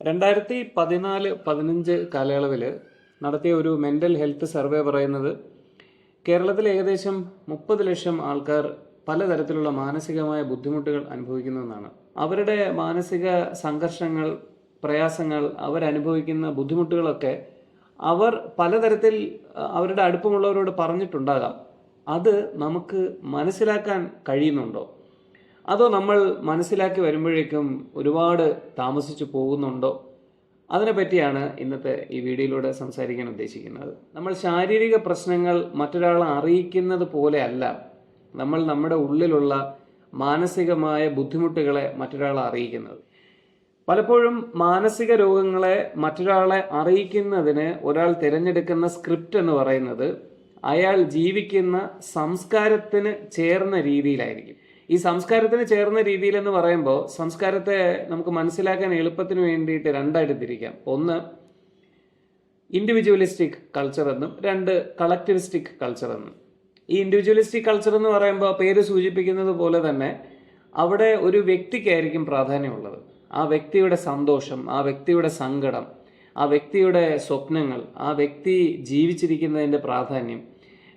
രണ്ടായിരത്തി പതിനാല് പതിനഞ്ച് കാലയളവിൽ നടത്തിയ ഒരു മെന്റൽ ഹെൽത്ത് സർവേ പറയുന്നത് കേരളത്തിൽ ഏകദേശം മുപ്പത് ലക്ഷം ആൾക്കാർ പലതരത്തിലുള്ള മാനസികമായ ബുദ്ധിമുട്ടുകൾ അനുഭവിക്കുന്നതെന്നാണ് അവരുടെ മാനസിക സംഘർഷങ്ങൾ പ്രയാസങ്ങൾ അവരനുഭവിക്കുന്ന ബുദ്ധിമുട്ടുകളൊക്കെ അവർ പലതരത്തിൽ അവരുടെ അടുപ്പമുള്ളവരോട് പറഞ്ഞിട്ടുണ്ടാകാം. അത് നമുക്ക് മനസ്സിലാക്കാൻ കഴിയുന്നുണ്ടോ? അതോ നമ്മൾ മനസ്സിലാക്കി വരുമ്പോഴേക്കും ഒരുപാട് താമസിച്ചു പോകുന്നുണ്ടോ? അതിനെ പറ്റിയാണ് ഇന്നത്തെ ഈ വീഡിയോയിലൂടെ സംസാരിക്കാൻ ഉദ്ദേശിക്കുന്നത്. നമ്മൾ ശാരീരിക പ്രശ്നങ്ങൾ മറ്റൊരാളെ അറിയിക്കുന്നത് പോലെയല്ല നമ്മൾ നമ്മുടെ ഉള്ളിലുള്ള മാനസികമായ ബുദ്ധിമുട്ടുകളെ മറ്റൊരാളെ അറിയിക്കുന്നത്. പലപ്പോഴും മാനസിക രോഗങ്ങളെ മറ്റൊരാളെ അറിയിക്കുന്നതിന് ഒരാൾ തിരഞ്ഞെടുക്കുന്ന സ്ക്രിപ്റ്റ് എന്ന് പറയുന്നത് അയാൾ ജീവിക്കുന്ന സംസ്കാരത്തിന് ചേർന്ന രീതിയിലായിരിക്കും. ഈ സംസ്കാരത്തിന് ചേർന്ന രീതിയിൽ എന്ന് പറയുമ്പോൾ സംസ്കാരത്തെ നമുക്ക് മനസ്സിലാക്കാൻ എളുപ്പത്തിന് വേണ്ടിയിട്ട് രണ്ടായിട്ട് തിരിക്കാം ഒന്ന് ഇൻഡിവിജ്വലിസ്റ്റിക് കൾച്ചർ എന്നും രണ്ട് കളക്ടിവിസ്റ്റിക് കൾച്ചർ എന്നും. ഈ ഇൻഡിവിജ്വലിസ്റ്റിക് കൾച്ചർ എന്ന് പറയുമ്പോൾ പേര് സൂചിപ്പിക്കുന്നത് പോലെ തന്നെ അവിടെ ഒരു വ്യക്തിക്കായിരിക്കും പ്രാധാന്യമുള്ളത്. ആ വ്യക്തിയുടെ സന്തോഷം ആ വ്യക്തിയുടെ സങ്കടം ആ വ്യക്തിയുടെ സ്വപ്നങ്ങൾ ആ വ്യക്തി ജീവിച്ചിരിക്കുന്നതിന്റെ പ്രാധാന്യം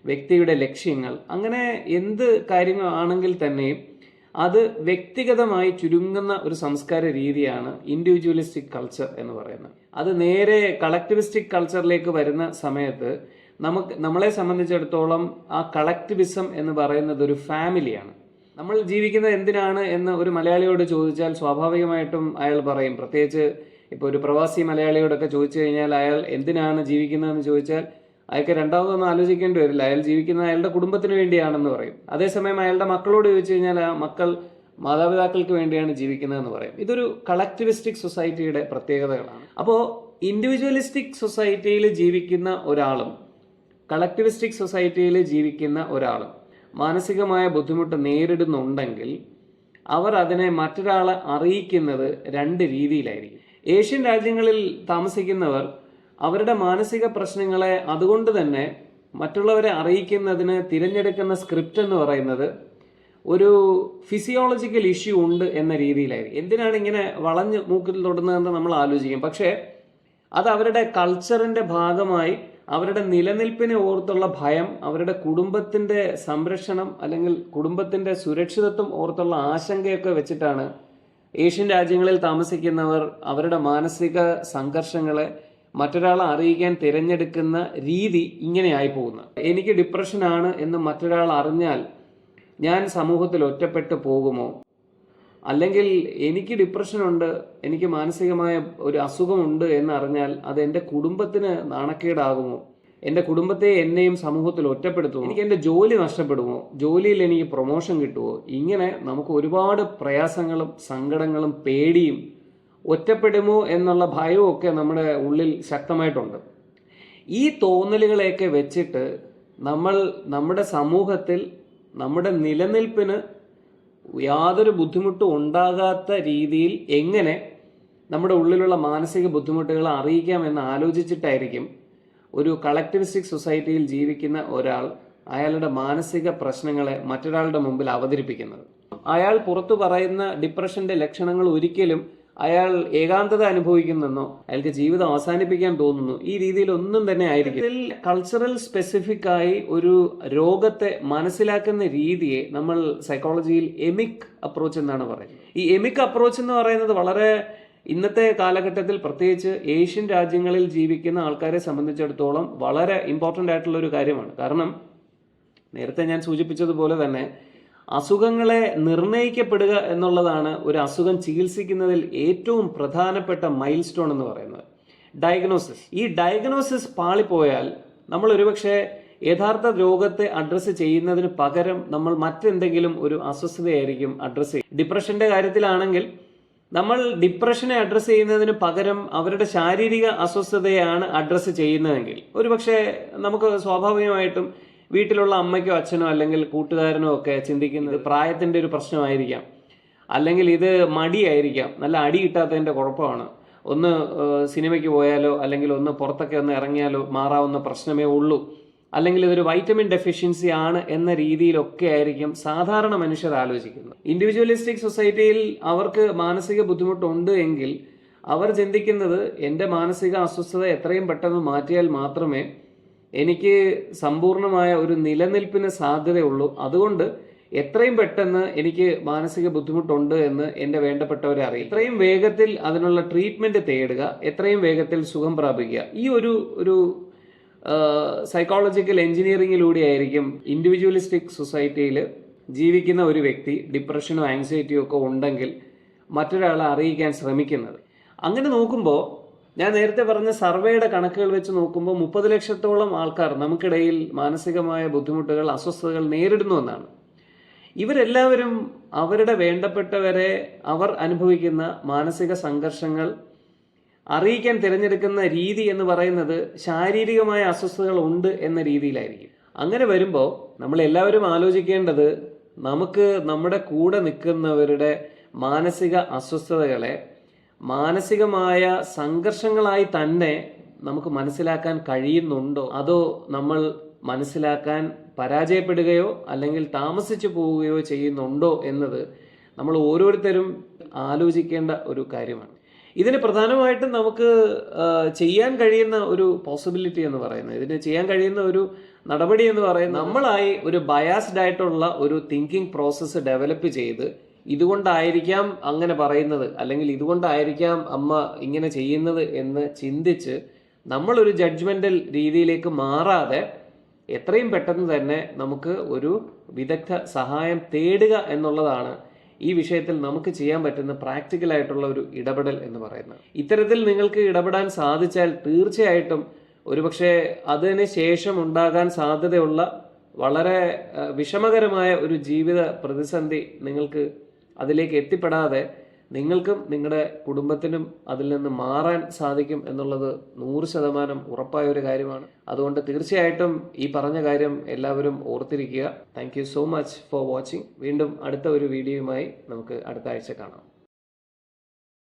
വ്യക്തിയുടെ ലക്ഷ്യങ്ങൾ. അങ്ങനെ എന്ത് കാര്യങ്ങളാണെങ്കിൽ തന്നെയും അത് വ്യക്തിഗതമായി ചുരുങ്ങുന്ന ഒരു സംസ്കാര രീതിയാണ് ഇൻഡിവിജ്വലിസ്റ്റിക് കൾച്ചർ എന്ന് പറയുന്നത്. അത് നേരെ കളക്ടിവിസ്റ്റിക് കൾച്ചറിലേക്ക് വരുന്ന സമയത്ത് നമുക്ക് നമ്മളെ സംബന്ധിച്ചിടത്തോളം ആ കളക്ടിവിസം എന്ന് പറയുന്നത് ഒരു ഫാമിലിയാണ് നമ്മൾ ജീവിക്കുന്നത് എന്തിനാണ് എന്ന് ഒരു മലയാളിയോട് ചോദിച്ചാൽ സ്വാഭാവികമായിട്ടും അയാൾ പറയും. പ്രത്യേകിച്ച് ഇപ്പോൾ ഒരു പ്രവാസി മലയാളിയോടൊക്കെ ചോദിച്ചു കഴിഞ്ഞാൽ അയാൾ എന്തിനാണ് ജീവിക്കുന്നതെന്ന് ചോദിച്ചാൽ അയാൾക്ക് രണ്ടാമതൊന്നും ആലോചിക്കേണ്ടി വരില്ല. അയാൾ ജീവിക്കുന്ന അയാളുടെ കുടുംബത്തിന് വേണ്ടിയാണെന്ന് പറയും. അതേസമയം അയാളുടെ മക്കളോട് ചോദിച്ചു കഴിഞ്ഞാൽ ആ മക്കൾ മാതാപിതാക്കൾക്ക് വേണ്ടിയാണ് ജീവിക്കുന്നതെന്ന് പറയും. ഇതൊരു കളക്ടിവിസ്റ്റിക് സൊസൈറ്റിയുടെ പ്രത്യേകതകളാണ്. അപ്പോൾ ഇൻഡിവിജ്വലിസ്റ്റിക് സൊസൈറ്റിയിൽ ജീവിക്കുന്ന ഒരാളും കളക്ടിവിസ്റ്റിക് സൊസൈറ്റിയിൽ ജീവിക്കുന്ന ഒരാളും മാനസികമായ ബുദ്ധിമുട്ട് നേരിടുന്നുണ്ടെങ്കിൽ അവർ അതിനെ മറ്റൊരാളെ അറിയിക്കുന്നത് രണ്ട് രീതിയിലായിരിക്കും. ഏഷ്യൻ രാജ്യങ്ങളിൽ താമസിക്കുന്നവർ അവരുടെ മാനസിക പ്രശ്നങ്ങളെ അതുകൊണ്ട് തന്നെ മറ്റുള്ളവരെ അറിയിക്കുന്നതിന് തിരഞ്ഞെടുക്കുന്ന സ്ക്രിപ്റ്റ് എന്ന് പറയുന്നത് ഒരു ഫിസിയോളജിക്കൽ ഇഷ്യൂ ഉണ്ട് എന്ന രീതിയിലായിരിക്കും. എന്തിനാണ് ഇങ്ങനെ വളഞ്ഞ് മൂക്കിൽ തൊടുന്നതെന്ന് നമ്മൾ ആലോചിക്കും. പക്ഷേ അത് അവരുടെ കൾച്ചറിന്റെ ഭാഗമായി അവരുടെ നിലനിൽപ്പിനെ ഓർത്തുള്ള ഭയം അവരുടെ കുടുംബത്തിന്റെ സംരക്ഷണം അല്ലെങ്കിൽ കുടുംബത്തിന്റെ സുരക്ഷിതത്വം ഓർത്തുള്ള ആശങ്കയൊക്കെ വെച്ചിട്ടാണ് ഏഷ്യൻ രാജ്യങ്ങളിൽ താമസിക്കുന്നവർ അവരുടെ മാനസിക സംഘർഷങ്ങളെ മറ്റൊരാളെ അറിയിക്കാൻ തിരഞ്ഞെടുക്കുന്ന രീതി ഇങ്ങനെയായി പോകുന്നത് എനിക്ക് ഡിപ്രഷനാണ് എന്ന് മറ്റൊരാൾ അറിഞ്ഞാൽ ഞാൻ സമൂഹത്തിൽ ഒറ്റപ്പെട്ടു പോകുമോ? അല്ലെങ്കിൽ എനിക്ക് ഡിപ്രഷനുണ്ട് എനിക്ക് മാനസികമായ ഒരു അസുഖമുണ്ട് എന്ന് അറിഞ്ഞാൽ അത് എന്റെ കുടുംബത്തിന് നാണക്കേടാകുമോ? എന്റെ കുടുംബത്തെ എന്നെയും സമൂഹത്തിൽ ഒറ്റപ്പെടുത്തുമോ? എനിക്ക് എന്റെ ജോലി നഷ്ടപ്പെടുമോ? ജോലിയിൽ എനിക്ക് പ്രൊമോഷൻ കിട്ടുമോ? ഇങ്ങനെ നമുക്ക് ഒരുപാട് പ്രയാസങ്ങളും സങ്കടങ്ങളും പേടിയും ഒറ്റപ്പെടുമോ എന്നുള്ള ഭയമൊക്കെ നമ്മുടെ ഉള്ളിൽ ശക്തമായിട്ടുണ്ട്. ഈ തോന്നലുകളെയൊക്കെ വെച്ചിട്ട് നമ്മൾ നമ്മുടെ സമൂഹത്തിൽ നമ്മുടെ നിലനിൽപ്പിന് യാതൊരു ബുദ്ധിമുട്ടും ഉണ്ടാകാത്ത രീതിയിൽ എങ്ങനെ നമ്മുടെ ഉള്ളിലുള്ള മാനസിക ബുദ്ധിമുട്ടുകൾ അറിയിക്കാം എന്ന് ആലോചിച്ചിട്ടായിരിക്കും ഒരു കളക്ടിവിസ്റ്റിക് സൊസൈറ്റിയിൽ ജീവിക്കുന്ന ഒരാൾ അയാളുടെ മാനസിക പ്രശ്നങ്ങളെ മറ്റൊരാളുടെ മുമ്പിൽ അവതരിപ്പിക്കുന്നത്. അയാൾ പുറത്തു പറയുന്ന ഡിപ്രഷന്റെ ലക്ഷണങ്ങൾ ഒരിക്കലും അയാൾ ഏകാന്തത അനുഭവിക്കുന്നെന്നോ അയാൾക്ക് ജീവിതം അവസാനിപ്പിക്കാൻ തോന്നുന്നു. ഈ രീതിയിൽ ഒന്നും തന്നെ ആയിരിക്കും ഇതിൽ കൾച്ചറൽ സ്പെസിഫിക് ആയി ഒരു രോഗത്തെ മനസ്സിലാക്കുന്ന രീതിയെ നമ്മൾ സൈക്കോളജിയിൽ എമിക് അപ്രോച്ച് എന്നാണ് പറയുന്നത്. ഈ എമിക് അപ്രോച്ച് എന്ന് പറയുന്നത് വളരെ ഇന്നത്തെ കാലഘട്ടത്തിൽ പ്രത്യേകിച്ച് ഏഷ്യൻ രാജ്യങ്ങളിൽ ജീവിക്കുന്ന ആൾക്കാരെ സംബന്ധിച്ചിടത്തോളം വളരെ ഇമ്പോർട്ടന്റ് ആയിട്ടുള്ള ഒരു കാര്യമാണ്. കാരണം നേരത്തെ ഞാൻ സൂചിപ്പിച്ചതുപോലെ തന്നെ അസുഖങ്ങളെ നിർണയിക്കപ്പെടുക എന്നുള്ളതാണ് ഒരു അസുഖം ചികിത്സിക്കുന്നതിൽ ഏറ്റവും പ്രധാനപ്പെട്ട മൈൽ സ്റ്റോൺ എന്ന് പറയുന്നത്. ഡയഗ്നോസിസ് ഈ ഡയഗ്നോസിസ് പാളിപ്പോയാൽ നമ്മൾ ഒരുപക്ഷെ യഥാർത്ഥ രോഗത്തെ അഡ്രസ്സ് ചെയ്യുന്നതിന് പകരം നമ്മൾ മറ്റെന്തെങ്കിലും ഒരു അസ്വസ്ഥതയായിരിക്കും അഡ്രസ്സ് ചെയ്യും ഡിപ്രഷന്റെ കാര്യത്തിലാണെങ്കിൽ നമ്മൾ ഡിപ്രഷനെ അഡ്രസ്സ് ചെയ്യുന്നതിന് പകരം അവരുടെ ശാരീരിക അസ്വസ്ഥതയാണ് അഡ്രസ്സ് ചെയ്യുന്നതെങ്കിൽ ഒരുപക്ഷെ നമുക്ക് സ്വാഭാവികമായിട്ടും വീട്ടിലുള്ള അമ്മയ്ക്കോ അച്ഛനോ അല്ലെങ്കിൽ കൂട്ടുകാരനോ ഒക്കെ ചിന്തിക്കുന്നത് പ്രായത്തിന്റെ ഒരു പ്രശ്നമായിരിക്കാം. അല്ലെങ്കിൽ ഇത് മടിയായിരിക്കാം. നല്ല അടി കിട്ടാത്തതിന്റെ കുഴപ്പമാണ്. ഒന്ന് സിനിമയ്ക്ക് പോയാലോ അല്ലെങ്കിൽ ഒന്ന് പുറത്തൊക്കെ ഒന്ന് ഇറങ്ങിയാലോ മാറാവുന്ന പ്രശ്നമേ ഉള്ളൂ. അല്ലെങ്കിൽ ഇതൊരു വൈറ്റമിൻ ഡെഫിഷ്യൻസി ആണ് എന്ന രീതിയിലൊക്കെ ആയിരിക്കും സാധാരണ മനുഷ്യർ ആലോചിക്കുന്നത്. ഇൻഡിവിജ്വലിസ്റ്റിക് സൊസൈറ്റിയിൽ അവർക്ക് മാനസിക ബുദ്ധിമുട്ടുണ്ട് എങ്കിൽ അവർ ചിന്തിക്കുന്നത് എന്റെ മാനസിക അസ്വസ്ഥത എത്രയും പെട്ടെന്ന് മാറ്റിയാൽ മാത്രമേ എനിക്ക് സമ്പൂർണമായ ഒരു നിലനിൽപ്പിന് സാധ്യതയുള്ളൂ. അതുകൊണ്ട് എത്രയും പെട്ടെന്ന് എനിക്ക് മാനസിക ബുദ്ധിമുട്ടുണ്ട് എന്ന് എന്റെ വേണ്ടപ്പെട്ടവരെ അറിയും എത്രയും വേഗത്തിൽ അതിനുള്ള ട്രീറ്റ്മെന്റ് തേടുക. എത്രയും വേഗത്തിൽ സുഖം പ്രാപിക്കുക. ഈ ഒരു ഒരു സൈക്കോളജിക്കൽ എഞ്ചിനീയറിംഗിലൂടെ ആയിരിക്കും ഇൻഡിവിജ്വലിസ്റ്റിക് സൊസൈറ്റിയിൽ ജീവിക്കുന്ന ഒരു വ്യക്തി ഡിപ്രഷനോ ആൻസൈറ്റിയോ ഒക്കെ ഉണ്ടെങ്കിൽ മറ്റൊരാളെ അറിയിക്കാൻ ശ്രമിക്കുന്നത്. അങ്ങനെ നോക്കുമ്പോൾ ഞാൻ നേരത്തെ പറഞ്ഞ സർവേയുടെ കണക്കുകൾ വെച്ച് നോക്കുമ്പോൾ മുപ്പത് ലക്ഷത്തോളം ആൾക്കാർ നമുക്കിടയിൽ മാനസികമായ ബുദ്ധിമുട്ടുകൾ അസ്വസ്ഥതകൾ നേരിടുന്നു എന്നാണ്. ഇവരെല്ലാവരും അവരുടെ വേണ്ടപ്പെട്ടവരെ അവർ അനുഭവിക്കുന്ന മാനസിക സംഘർഷങ്ങൾ അറിയിക്കാൻ തിരഞ്ഞെടുക്കുന്ന രീതി എന്ന് പറയുന്നത് ശാരീരികമായ അസ്വസ്ഥതകൾ ഉണ്ട് എന്ന രീതിയിലായിരിക്കും. അങ്ങനെ വരുമ്പോൾ നമ്മൾ എല്ലാവരും ആലോചിക്കേണ്ടത് നമുക്ക് നമ്മുടെ കൂടെ നിൽക്കുന്നവരുടെ മാനസിക അസ്വസ്ഥതകളെ മാനസികമായ സംഘർഷങ്ങളായി തന്നെ നമുക്ക് മനസ്സിലാക്കാൻ കഴിയുന്നുണ്ടോ? അതോ നമ്മൾ മനസ്സിലാക്കാൻ പരാജയപ്പെടുകയോ അല്ലെങ്കിൽ താമസിച്ചു പോവുകയോ ചെയ്യുന്നുണ്ടോ എന്നത് നമ്മൾ ഓരോരുത്തരും ആലോചിക്കേണ്ട ഒരു കാര്യമാണ്. ഇതിന് പ്രധാനമായിട്ടും നമുക്ക് ചെയ്യാൻ കഴിയുന്ന ഒരു പോസിബിലിറ്റി എന്ന് പറയുന്നത് ഇതിന് ചെയ്യാൻ കഴിയുന്ന ഒരു നടപടി എന്ന് പറയുന്നത് നമ്മളായി ഒരു ബയാസ്ഡ് ആയിട്ടുള്ള ഒരു തിങ്കിങ് പ്രോസസ്സ് ഡെവലപ്പ് ചെയ്ത് ഇതുകൊണ്ടായിരിക്കാം അങ്ങനെ പറയുന്നത്. അല്ലെങ്കിൽ ഇതുകൊണ്ടായിരിക്കാം അമ്മ ഇങ്ങനെ ചെയ്യുന്നത് എന്ന് ചിന്തിച്ച് നമ്മളൊരു ജഡ്ജ്മെന്റൽ രീതിയിലേക്ക് മാറാതെ എത്രയും പെട്ടെന്ന് തന്നെ നമുക്ക് ഒരു വിദഗ്ധ സഹായം തേടുക എന്നുള്ളതാണ് ഈ വിഷയത്തിൽ നമുക്ക് ചെയ്യാൻ പറ്റുന്ന പ്രാക്ടിക്കലായിട്ടുള്ള ഒരു ഇടപെടൽ എന്ന് പറയുന്നത്. ഇത്തരത്തിൽ നിങ്ങൾക്ക് ഇടപെടാൻ സാധിച്ചാൽ തീർച്ചയായിട്ടും ഒരുപക്ഷെ അതിന് ശേഷം ഉണ്ടാകാൻ സാധ്യതയുള്ള വളരെ വിഷമകരമായ ഒരു ജീവിത പ്രതിസന്ധി നിങ്ങൾക്ക് അതിലേക്ക് എത്തിപ്പെടാതെ നിങ്ങൾക്കും നിങ്ങളുടെ കുടുംബത്തിനും അതിൽ നിന്ന് മാറാൻ സാധിക്കും എന്നുള്ളത് നൂറ് ശതമാനം ഉറപ്പായ ഒരു കാര്യമാണ്. അതുകൊണ്ട് തീർച്ചയായിട്ടും ഈ പറഞ്ഞ കാര്യം എല്ലാവരും ഓർത്തിരിക്കുക. Thank so much for watching വീണ്ടും അടുത്ത ഒരു വീഡിയോയുമായി നമുക്ക് അടുത്ത ആഴ്ച കാണാം.